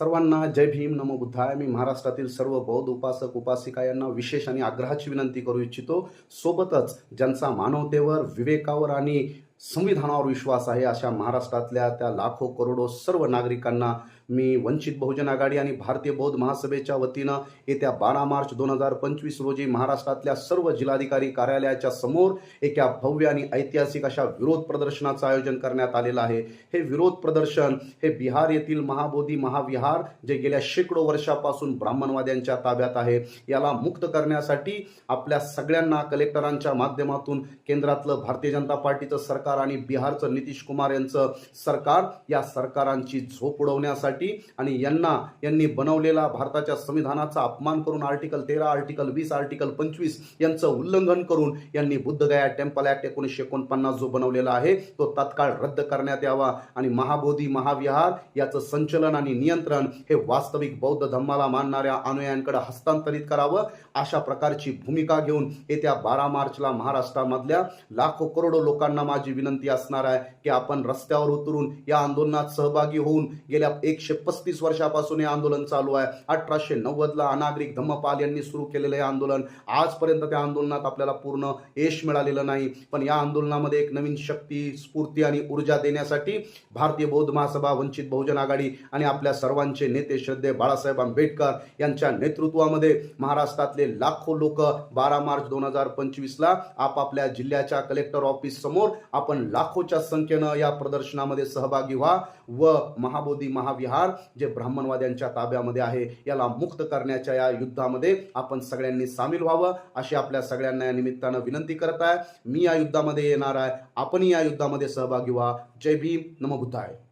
सर्वांना जय भीम नमो बुद्धाय. मी महाराष्ट्रातील सर्व बौद्ध उपासक उपासिका यांना विशेष आणि आग्रहाची विनंती करू इच्छितो. सोबतच ज्यांचा मानवतेवर विवेकावर आणि संविधानावर विश्वास आहे अशा महाराष्ट्रातल्या त्या लाखो करोडो सर्व नागरिकांना मी वंचित बहुजन आघाडी आणि भारतीय बौद्ध महासभेच्या वतीनं येत्या बारा मार्च दोन हजार पंचवीस रोजी महाराष्ट्रातल्या सर्व जिल्हाधिकारी कार्यालयाच्या समोर एका भव्य आणि ऐतिहासिक अशा विरोध प्रदर्शनाचं आयोजन करण्यात आलेलं आहे. हे विरोध प्रदर्शन हे बिहार येथील महाबोधी महाविहार जे गेल्या शेकडो वर्षापासून ब्राह्मणवाद्यांच्या ताब्यात आहे याला मुक्त करण्यासाठी आपल्या सगळ्यांना कलेक्टरांच्या माध्यमातून केंद्रातलं भारतीय जनता पार्टीचं सरकार आणि बिहारचं नितीश कुमार यांचं सरकार या सरकारांची झोप उडवण्यासाठी आणि यांना यांनी बनवलेला भारताच्या संविधानाचा अपमान करून आर्टिकल तेरा आर्टिकल वीस आर्टिकल पंचवीस यांचं उल्लंघन करून यांनी बुद्धगया टेम्पल ऍक्ट एकोणीसशे एकोणपन्नास जो बनवलेला आहे तो तत्काळ रद्द करण्यात यावा आणि महाबोधी महाविहार याचं संचलन आणि नियंत्रण हे वास्तविक बौद्ध धम्माला मानणाऱ्या अनुयायांकडे हस्तांतरित करावं अशा प्रकारची भूमिका घेऊन येत्या बारा मार्चला महाराष्ट्रामधल्या लाखो करोडो लोकांना माझी विनंती असणार आहे की आपण रस्त्यावर उतरून या आंदोलनात सहभागी होऊन गेल्या एकशे पस्तीस वर्षापासून हे आंदोलन चालू आहे. अठराशे नव्वदला अनागरिक धम्मपाल यांनी सुरू केलेलं हे आंदोलन. आजपर्यंत त्या आंदोलनात आपल्याला पूर्ण यश मिळालेलं नाही. पण या आंदोलनामध्ये एक नवीन शक्ती स्फूर्ती आणि ऊर्जा देण्यासाठी भारतीय बौद्ध महासभा वंचित बहुजन आघाडी आणि आपल्या सर्वांचे नेते श्रद्धे बाळासाहेब आंबेडकर यांच्या नेतृत्वामध्ये महाराष्ट्रातले लाखो लोक बारा मार्च दोन हजार पंचवीसला आपापल्या जिल्ह्याच्या कलेक्टर ऑफिस समोर आपण लाखोच्या संख्येनं या प्रदर्शनामध्ये सहभागी व्हा व महाबोधी महाविहार जे ब्राह्मणवाद्यांच्या ताब्यामध्ये आहे याला मुक्त करण्याच्या या युद्धामध्ये आपण सगळ्यांनी सामील व्हावं अशी आपल्या सगळ्यांना या निमित्तानं विनंती करत आहे. मी या युद्धामध्ये येणार आहे. आपणही या युद्धामध्ये सहभागी व्हा. जय भीम. नमो आहे